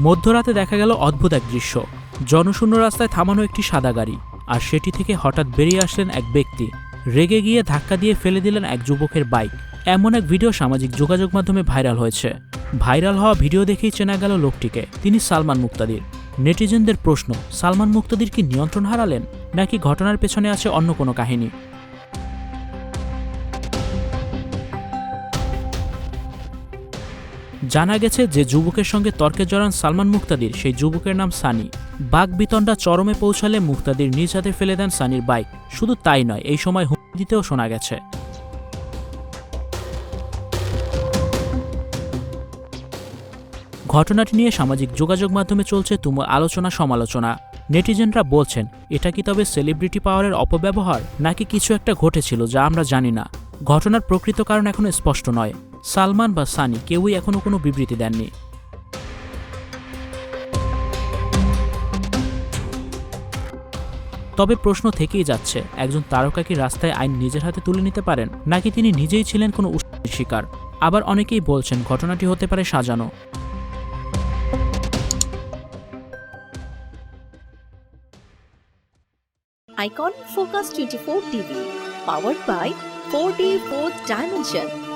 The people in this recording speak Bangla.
মধ্যরাতে দেখা গেল অদ্ভুত এক দৃশ্য। জনশূন্য রাস্তায় থামানো একটি সাদা গাড়ি, আর সেটি থেকে হঠাৎ বেরিয়ে আসলেন এক ব্যক্তি। রেগে গিয়ে ধাক্কা দিয়ে ফেলে দিলেন এক যুবকের বাইক। এমন এক ভিডিও সামাজিক যোগাযোগ মাধ্যমে ভাইরাল হয়েছে। ভাইরাল হওয়া ভিডিও দেখেই চেনা গেল লোকটিকে। তিনি সালমান মুক্তাদির। নেটিজেনদের প্রশ্ন, সালমান মুক্তাদির কি নিয়ন্ত্রণ হারালেন, নাকি ঘটনার পেছনে আছে অন্য কোনো কাহিনী? জানা গেছে যে যুবকের সঙ্গে তর্কে জড়ান সালমান মুক্তাদির, সেই যুবকের নাম সানি। বাঘ বিতণ্ডা চরমে পৌঁছালে মুক্তাদির নিজ হাতে ফেলে দেন সানির বাইক। শুধু তাই নয়, এই সময় হুমকি দিতেও শোনা গেছে। ঘটনাটি নিয়ে সামাজিক যোগাযোগ মাধ্যমে চলছে তুমুল আলোচনা সমালোচনা। নেটিজেনরা বলছেন, এটা কি তবে সেলিব্রিটি পাওয়ারের অপব্যবহার? নাকি কিছু একটা ঘটেছিল যা আমরা জানি না? ঘটনার প্রকৃত কারণ এখনও স্পষ্ট নয়। সালমান বা সানি কেউই এখনও কোনো বিবৃতি দেননি। তবে প্রশ্ন থেকেই যাচ্ছে একজন তারকা কি রাস্তায় আইন নিজের হাতে তুলে নিতে পারেন নাকি তিনি নিজেই ছিলেন কোনো উস্কানির শিকার? আবার অনেকেই বলছেন ঘটনাটি হতে পারে সাজানো। Icon Icon Focus 24 TV, powered by 4D 4th Dimension.